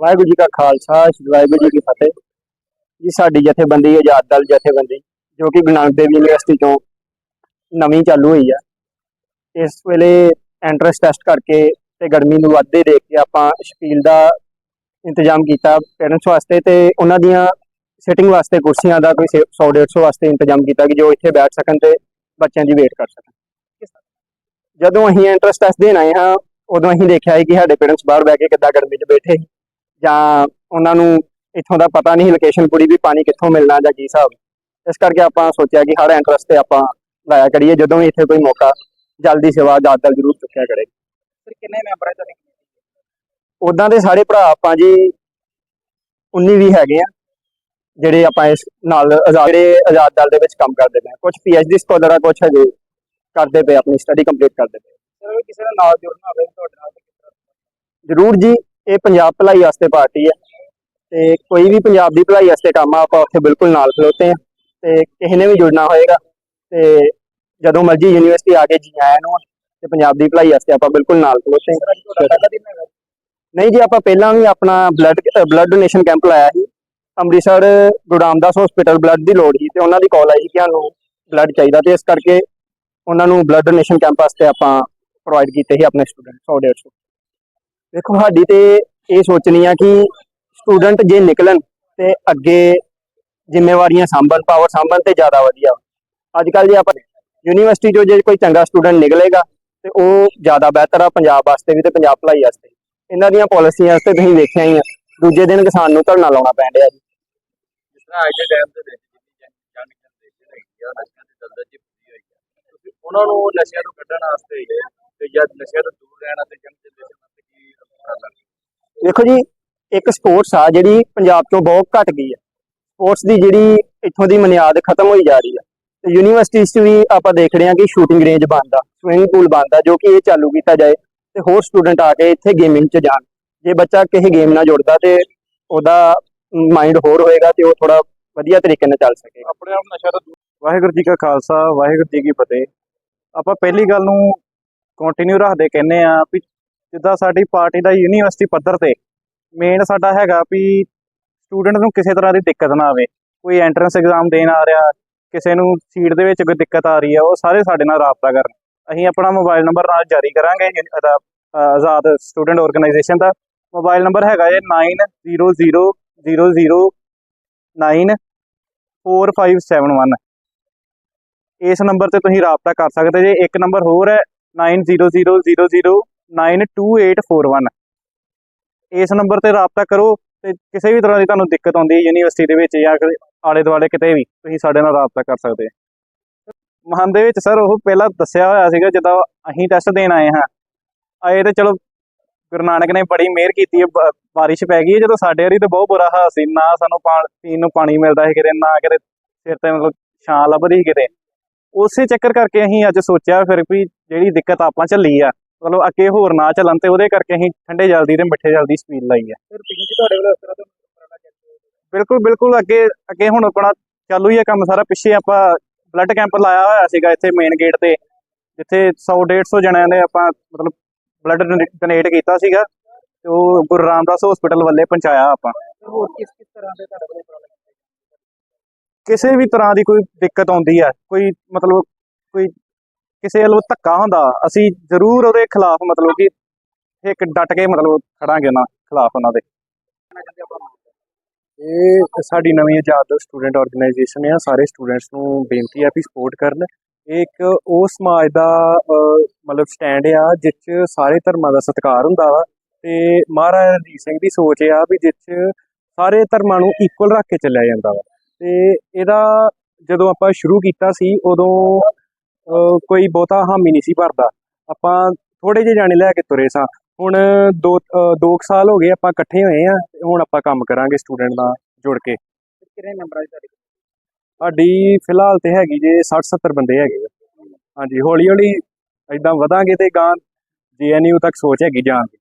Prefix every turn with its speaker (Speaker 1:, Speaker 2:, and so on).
Speaker 1: ਵਾਹਿਗੁਰੂ ਜੀ ਕਾ ਖਾਲਸਾ, ਸ੍ਰੀ ਵਾਹਿਗੁਰੂ ਜੀ ਕੀ ਫਤਿਹ। ਜੀ, ਸਾਡੀ ਜਥੇਬੰਦੀ, ਆਜ਼ਾਦ ਦਲ ਜਥੇਬੰਦੀ, ਜੋ ਕਿ ਗੁਰੂ ਨਾਨਕ ਦੇਵ ਯੂਨੀਵਰਸਿਟੀ ਤੋਂ ਨਵੀਂ ਚਾਲੂ ਹੋਈ ਆ। ਇਸ ਵੇਲੇ ਐਂਟਰੈਂਸ ਟੈਸਟ ਕਰਕੇ ਤੇ ਗਰਮੀ ਨੂੰ ਵਾਧੇ ਦੇਖ ਕੇ ਆਪਾਂ ਸ਼ਪੀਲ ਦਾ ਇੰਤਜ਼ਾਮ ਕੀਤਾ ਪੇਰੈਂਟਸ ਵਾਸਤੇ ਤੇ ਉਹਨਾਂ ਦੀਆਂ ਸਿਟਿੰਗ ਵਾਸਤੇ ਕੁਰਸੀਆਂ ਦਾ ਕੋਈ 100 150 ਵਾਸਤੇ ਇੰਤਜ਼ਾਮ ਕੀਤਾ ਕਿ ਜੋ ਇੱਥੇ ਬੈਠ ਸਕਣ ਤੇ ਬੱਚਿਆਂ ਦੀ ਵੇਟ ਕਰ ਸਕਣ। ਜਦੋਂ ਅਸੀਂ ਐਂਟਰੈਂਸ ਟੈਸਟ ਦੇਣ ਆਏ ਹਾਂ, ਉਦੋਂ ਅਸੀਂ ਦੇਖਿਆ ਸੀ ਕਿ ਸਾਡੇ ਪੇਰੈਂਟਸ ਬਾਹਰ ਬਹਿ ਕੇ ਕਿੱਦਾਂ ਗਰਮੀ 'ਚ ਬੈਠੇ ਸੀ। ਜਾਂ ਉਹਨਾਂ ਨੂੰ ਇੱਥੋਂ ਦਾ ਪਤਾ ਨਹੀਂ ਲੋਕੇਸ਼ਨ ਪੂਰੀ ਵੀ ਪਾਣੀ ਕਿੱਥੋਂ ਮਿਲਣਾ ਜਾਂ ਕੀ ਹਿਸਾਬ। ਇਸ ਕਰਕੇ ਆਪਾਂ ਸੋਚਿਆ ਕਿ ਹਰ ਐਂਟਰੈਂਸ ਤੇ ਆਪਾਂ ਲਾਇਆ ਕਰੀਏ ਜਦੋਂ ਵੀ ਇੱਥੇ ਕੋਈ ਮੌਕਾ ਜਲਦੀ ਸੇਵਾ ਜ਼ਿਆਦਾ ਜ਼ਰੂਰ ਚੁੱਕਿਆ ਕਰੇ।
Speaker 2: ਫਿਰ ਕਿੰਨੇ ਮੈਂਬਰ ਹੈ ਤੁਹਾਡੇ?
Speaker 1: ਉਦਾਂ ਦੇ ਸਾਰੇ ਭਰਾ ਆਪਾਂ ਜੀ 19 ਵੀ ਹੈਗੇ ਆ ਜਿਹੜੇ ਆਪਾਂ ਇਸ ਨਾਲ ਆਜ਼ਾਦ ਜਿਹੜੇ ਆਜ਼ਾਦ ਦਲ ਦੇ ਵਿੱਚ ਕੰਮ ਕਰਦੇ ਪਏ ਕੁਝ ਪੀਐਚਡੀ ਸਕਾਲਰ ਆ ਕੁਝ ਹਜੇ ਕਰਦੇ ਪਏ ਆਪਣੀ ਸਟੱਡੀ ਕੰਪਲੀਟ ਕਰਦੇ ਪਏ
Speaker 2: ਸਰ ਕਿਸੇ ਦਾ ਨਾਲ ਜੁੜਨਾ ਹੋਵੇ ਤੁਹਾਡੇ ਨਾਲ ਤੇ ਕਿਸ ਤਰ੍ਹਾਂ?
Speaker 1: ਜ਼ਰੂਰ ਜੀ ਇਹ ਪੰਜਾਬ ਭਲਾਈ ਵਾਸਤੇ ਪਾਰਟੀ ਹੈ ਤੇ ਕੋਈ ਵੀ ਪੰਜਾਬ ਦੀ ਭਲਾਈ ਵਾਸਤੇ ਕੰਮ ਆ, ਆਪਾਂ ਉੱਥੇ ਬਿਲਕੁਲ ਨਾਲ ਖਲੋਤੇ ਆ ਤੇ ਕਿਸੇ ਨੇ ਵੀ ਜੁੜਨਾ ਹੋਏਗਾ ਤੇ ਜਦੋਂ ਮਰਜ਼ੀ ਯੂਨੀਵਰਸਿਟੀ ਆ ਕੇ ਜੀ ਆਇਆਂ ਨੂੰ ਤੇ ਪੰਜਾਬ ਦੀ ਭਲਾਈ ਵਾਸਤੇ ਆਪਾਂ ਬਿਲਕੁਲ ਨਾਲ ਖਲੋਤੇ
Speaker 2: ਸਰ
Speaker 1: ਨਹੀਂ ਜੀ, ਆਪਾਂ ਪਹਿਲਾਂ ਵੀ ਆਪਣਾ ਬਲੱਡ ਬਲੱਡ ਡੋਨੇਸ਼ਨ ਕੈਂਪ ਲਾਇਆ ਸੀ। ਅੰਮ੍ਰਿਤਸਰ ਗੁਰੂ ਰਾਮਦਾਸ ਹਸਪੀਟਲ ਬਲੱਡ ਦੀ ਲੋੜ ਸੀ ਤੇ ਉਹਨਾਂ ਦੀ ਕਾਲ ਆਈ ਕਿ ਸਾਨੂੰ ਬਲੱਡ ਚਾਹੀਦਾ ਤੇ ਇਸ ਕਰਕੇ ਉਹਨਾਂ ਨੂੰ ਬਲੱਡ ਡੋਨੇਸ਼ਨ ਕੈਂਪ ਵਾਸਤੇ ਆਪਾਂ ਪ੍ਰੋਵਾਈਡ ਕੀਤੇ ਸੀ ਆਪਣੇ ਸਟੂਡੈਂਟ 100 150 ਦੇਖੋ, ਸਾਡੀ ਤੇ ਇਹ ਸੋਚਣੀ ਆ ਕਿ ਸਟੂਡੈਂਟ ਜੇ ਨਿਕਲਣ ਤੇ ਅੱਗੇ ਜ਼ਿੰਮੇਵਾਰੀਆਂ ਸੰਭਲ ਪਾਵਰ ਸੰਭਲ ਤੇ ਜ਼ਿਆਦਾ ਵਧੀਆ। ਅੱਜ ਕੱਲ ਜੇ ਆਪਾਂ ਯੂਨੀਵਰਸਿਟੀ ਚੋਂ ਜੇ ਕੋਈ ਚੰਗਾ ਸਟੂਡੈਂਟ ਨਿਕਲੇਗਾ ਤੇ ਉਹ ਜ਼ਿਆਦਾ ਬਿਹਤਰ ਆ ਪੰਜਾਬ ਵਾਸਤੇ ਵੀ ਤੇ ਪੰਜਾਬ ਭਲਾਈ ਵਾਸਤੇ ਇਹਨਾਂ ਦੀਆਂ ਪਾਲਿਸੀਆਂ ਵਾਸਤੇ ਤੁਸੀਂ ਵੇਖਿਆ ਹੀ ਆ, ਦੂਜੇ ਦਿਨ ਕਿਸਾਨ ਨੂੰ ਧਰਨਾ ਲਾਉਣਾ ਪੈਣ ਡਿਆ ਜੀ।
Speaker 2: ਜਿਸ ਤਰ੍ਹਾਂ ਅੱਜ ਦੇ ਟਾਈਮ ਦੇ ਵਿੱਚ ਜਿੰਨੀ ਜਨਰੇਸ਼ਨ ਹੈਗੀ ਆ, ਨਸ਼ਿਆਂ ਦੀ ਦਲਦਲ ਚ ਫਸੀ ਹੋਈ ਆ। ਉਹਨਾਂ ਨੂੰ ਨਸ਼ਿਆਂ ਤੋਂ ਕੱਢਣ ਵਾਸਤੇ ਤੇ ਜਾਂ ਨਸ਼ਿਆਂ ਤੋਂ ਦੂਰ ਰਹਿਣ ਅਤੇ ਜਨਰੇਸ਼ਨ
Speaker 1: ਦੇਖੋ ਜੀ, ਇੱਕ ਸਪੋਰਟਸ ਆ ਜਿਹੜੀ ਪੰਜਾਬ ਤੋਂ ਬਹੁਤ ਘਟ ਗਈ ਹੈ ਸਪੋਰਟਸ ਦੀ ਜਿਹੜੀ ਇੱਥੋਂ ਦੀ ਬੁਨਿਆਦ ਖਤਮ ਹੋਈ ਜਾ ਰਹੀ ਹੈ ਤੇ ਯੂਨੀਵਰਸਿਟੀਜ਼ 'ਚ ਵੀ ਆਪਾਂ ਦੇਖ ਰਹੇ ਹਾਂ ਕਿ ਸ਼ੂਟਿੰਗ ਰੇਂਜ ਬਣਦਾ ਸਵਿਮਿੰਗ ਪੂਲ ਬਣਦਾ, ਜੋ ਕਿ ਇਹ ਚਾਲੂ ਕੀਤਾ ਜਾਏ ਤੇ ਹੋਰ ਸਟੂਡੈਂਟ ਆ ਕੇ ਇੱਥੇ ਗੇਮਿੰਗ 'ਚ ਜਾਣ। ਜੇ ਬੱਚਾ ਕਿਸੇ ਗੇਮ ਨਾਲ ਜੁੜਦਾ ਤੇ ਉਹਦਾ ਮਾਈਂਡ ਹੋਰ ਹੋਏਗਾ ਤੇ ਉਹ ਥੋੜਾ ਵਧੀਆ ਤਰੀਕੇ ਨਾਲ ਚੱਲ ਸਕੇਗਾ
Speaker 2: ਆਪਣੇ ਆਪ ਨਸ਼ਾ ਤੋਂ
Speaker 3: ਵਾਹਿਗੁਰੂ ਜੀ ਕਾ ਖਾਲਸਾ, ਵਾਹਿਗੁਰੂ ਜੀ ਕੀ ਫਤਿਹ। ਆਪਾਂ ਪਹਿਲੀ ਗੱਲ ਨੂੰ ਕੰਟੀਨਿਊ ਰੱਖਦੇ ਕਹਿੰਨੇ ਆ ਵੀ ਜਿੱਦਾਂ ਸਾਡੀ ਪਾਰਟੀ ਦਾ ਯੂਨੀਵਰਸਿਟੀ ਪੱਧਰ ਤੇ ਮੇਨ ਸਾਡਾ ਹੈਗਾ ਵੀ ਸਟੂਡੈਂਟ ਨੂੰ ਕਿਸੇ ਤਰ੍ਹਾਂ ਦੀ ਦਿੱਕਤ ਨਾ ਆਵੇ। ਕੋਈ ਐਂਟਰੈਂਸ ਐਗਜ਼ਾਮ ਦੇਣ ਆ ਰਿਹਾ, ਕਿਸੇ ਨੂੰ ਸੀਟ ਦੇ ਵਿੱਚ ਕੋਈ ਦਿੱਕਤ ਆ ਰਹੀ ਹੈ ਉਹ ਸਾਰੇ ਸਾਡੇ ਨਾਲ ਰਾਬਤਾ ਕਰਨ। ਅਸੀਂ ਆਪਣਾ ਮੋਬਾਈਲ ਨੰਬਰ ਨਾਲ ਜਾਰੀ ਕਰਾਂਗੇ ਆਜ਼ਾਦ ਸਟੂਡੈਂਟ ਆਰਗੇਨਾਈਜੇਸ਼ਨ ਦਾ। ਮੋਬਾਈਲ ਨੰਬਰ ਹੈਗਾ ਹੈ 9000094571 ਇਸ ਨੰਬਰ ਤੇ ਤੁਸੀਂ ਰਾਬਤਾ ਕਰ ਸਕਦੇ ਜੇ। ਇੱਕ ਨੰਬਰ ਹੋਰ ਹੈ 9000092841 ਇਸ ਨੰਬਰ ਤੇ ਰਾਬਤਾ ਕਰੋ ਤੇ ਕਿਸੇ ਵੀ ਤਰ੍ਹਾਂ ਦੀ ਤੁਹਾਨੂੰ ਦਿੱਕਤ ਆਉਂਦੀ ਹੈ ਯੂਨੀਵਰਸਿਟੀ ਦੇ ਵਿੱਚ ਜਾਂ ਆਲੇ ਦੁਆਲੇ ਕਿਤੇ ਵੀ ਤੁਸੀਂ ਸਾਡੇ ਨਾਲ ਰਾਬਤਾ ਕਰ ਸਕਦੇ ਹੋ ਮਹੰਤ ਦੇ ਵਿੱਚ ਸਰ ਉਹ ਪਹਿਲਾਂ ਦੱਸਿਆ ਹੋਇਆ ਸੀਗਾ ਜਦੋਂ ਅਸੀਂ ਟੈਸਟ ਦੇਣ ਆਏ ਹਾਂ ਆਏ ਤੇ ਚਲੋ ਗੁਰੂ ਨਾਨਕ ਨੇ ਬੜੀ ਮਿਹਰ ਕੀਤੀ ਹੈ ਬ- ਬਾਰਿਸ਼ ਪੈ ਗਈ ਹੈ ਜਦੋਂ ਸਾਡੇ ਵਾਰੀ ਤਾਂ ਬਹੁਤ ਬੁਰਾ ਹਾਲ ਸੀ ਨਾ ਸਾਨੂੰ ਪਾ- ਪੀਣ ਨੂੰ ਪਾਣੀ ਮਿਲਦਾ ਸੀ ਕਿਤੇ ਨਾ ਕਿਤੇ ਸਿਰ ਤੇ ਮਤਲਬ ਛਾਂ ਲੱਭਦੀ ਸੀ ਕਿਤੇ ਉਸੇ ਚੱਕਰ ਕਰਕੇ ਅਸੀਂ ਅੱਜ ਸੋਚਿਆ ਫਿਰ ਵੀ ਜਿਹੜੀ ਦਿੱਕਤ ਆਪਾਂ ਝੱਲੀ ਆ ਮਤਲਬ ਅੱਗੇ ਹੋਰ ਨਾ ਚੱਲਣ ਤੇ ਉਹਦੇ ਕਰਕੇ ਅਸੀਂ ਠੰਡੇ ਜਲਦੀ ਤੇ ਮਿੱਠੇ ਜਲਦੀ ਸਪੀਡ ਲਾਈ ਆ
Speaker 2: ਫਿਰ ਪਿੰਡ ਚ ਤੁਹਾਡੇ ਵੱਲੋਂ ਇਸ ਤਰ੍ਹਾਂ ਦਾ ਉਪਰਾਲਾ ਕਰਦੇ ਹੋ?
Speaker 3: ਬਿਲਕੁਲ ਬਿਲਕੁਲ ਅੱਗੇ ਅੱਗੇ ਹੁਣ ਆਪਣਾ ਚਾਲੂ ਹੀ ਹੈ ਕੰਮ ਸਾਰਾ। ਪਿੱਛੇ ਆਪਾਂ ਬਲੱਡ ਕੈਂਪ ਲਾਇਆ ਹੋਇਆ ਸੀਗਾ ਇੱਥੇ ਮੇਨ ਗੇਟ ਤੇ ਜਿੱਥੇ 100 150 ਜਣਿਆਂ ਨੇ ਆਪਾਂ ਮਤਲਬ ਬਲੱਡ ਡੋਨੇਟ ਕੀਤਾ ਸੀਗਾ ਤੇ ਉਹ ਗੁਰੂ ਰਾਮਦਾਸ ਹਸਪੀਟਲ ਵੱਲੇ ਪਹੁੰਚਾਇਆ ਆਪਾਂ।
Speaker 2: ਫਿਰ ਹੋਰ ਕਿਸ ਕਿਸ ਤਰ੍ਹਾਂ ਦੇ ਤੁਹਾਡੇ ਵੱਲੋਂ ਉਪਰਾਲੇ ਕੀਤੇ
Speaker 3: ਕਿਸੇ ਵੀ ਤਰ੍ਹਾਂ ਦੀ ਕੋਈ ਦਿੱਕਤ ਆਉਂਦੀ ਹੈ ਕੋਈ ਮਤਲਬ ਕੋਈ ਕਿਸੇ ਵੱਲੋਂ ਧੱਕਾ ਹੁੰਦਾ, ਅਸੀਂ ਜ਼ਰੂਰ ਉਹਦੇ ਖਿਲਾਫ ਮਤਲਬ ਕਿ ਇੱਕ ਡਟ ਕੇ ਮਤਲਬ ਖੜਾਂਗੇ ਉਹਨਾਂ ਖਿਲਾਫ ਉਹਨਾਂ ਦੇ। ਇਹ ਸਾਡੀ ਨਵੀਂ ਆਜ਼ਾਦ ਸਟੂਡੈਂਟ ਆਰਗੇਨਾਈਜੇਸ਼ਨ ਹੈ ਸਾਰੇ ਸਟੂਡੈਂਟਸ ਨੂੰ ਬੇਨਤੀ ਹੈ ਵੀ ਸਪੋਰਟ ਕਰਨ। ਇਹ ਇੱਕ ਉਹ ਸਮਾਜ ਦਾ ਮਤਲਬ ਸਟੈਂਡ ਆ, ਜਿਸ 'ਚ ਸਾਰੇ ਧਰਮਾਂ ਦਾ ਸਤਿਕਾਰ ਹੁੰਦਾ ਵਾ ਤੇ ਮਹਾਰਾਜਾ ਰਣਜੀਤ ਸਿੰਘ ਦੀ ਸੋਚ ਆ ਵੀ ਜਿਸ 'ਚ ਸਾਰੇ ਧਰਮਾਂ ਨੂੰ ਇਕੁਅਲ ਰੱਖ ਕੇ ਚੱਲਿਆ ਜਾਂਦਾ ਵਾ। ਤੇ ਇਹਦਾ ਜਦੋਂ ਆਪਾਂ ਸ਼ੁਰੂ ਕੀਤਾ ਸੀ, ਉਦੋਂ ਕੋਈ ਬਹੁਤਾ ਹਾਮੀ ਨਹੀਂ ਸੀ ਭਰਦਾ। ਆਪਾਂ ਥੋੜੇ ਜਿਹੇ ਜਾਣੇ ਲੈ ਕੇ ਤੁਰੇ ਸਾਂ। ਹੁਣ ਦੋ ਅਹ, ਦੋ ਕੁ ਸਾਲ ਹੋ ਗਏ ਆਪਾਂ ਇਕੱਠੇ ਹੋਏ ਆ ਤੇ ਹੁਣ ਆਪਾਂ ਕੰਮ ਕਰਾਂਗੇ ਸਟੂਡੈਂਟ ਨਾਲ ਜੁੜ ਕੇ।
Speaker 2: ਕਿੰਨੇ ਮੈਂਬਰਾਂ ਦੀ ਤੁਹਾਡੀ?
Speaker 3: ਸਾਡੀ ਫਿਲਹਾਲ ਤੇ ਹੈਗੀ ਜੇ 60 70 ਬੰਦੇ ਹੈਗੇ। ਹਾਂਜੀ ਹੌਲੀ ਹੌਲੀ ਐਦਾਂ ਵਧਾਂਗੇ ਤੇ ਗਾਂ ਜੀਐਨਯੂ ਤੱਕ ਸੋਚ ਹੈਗੀ ਜਾਣ ਦੀ।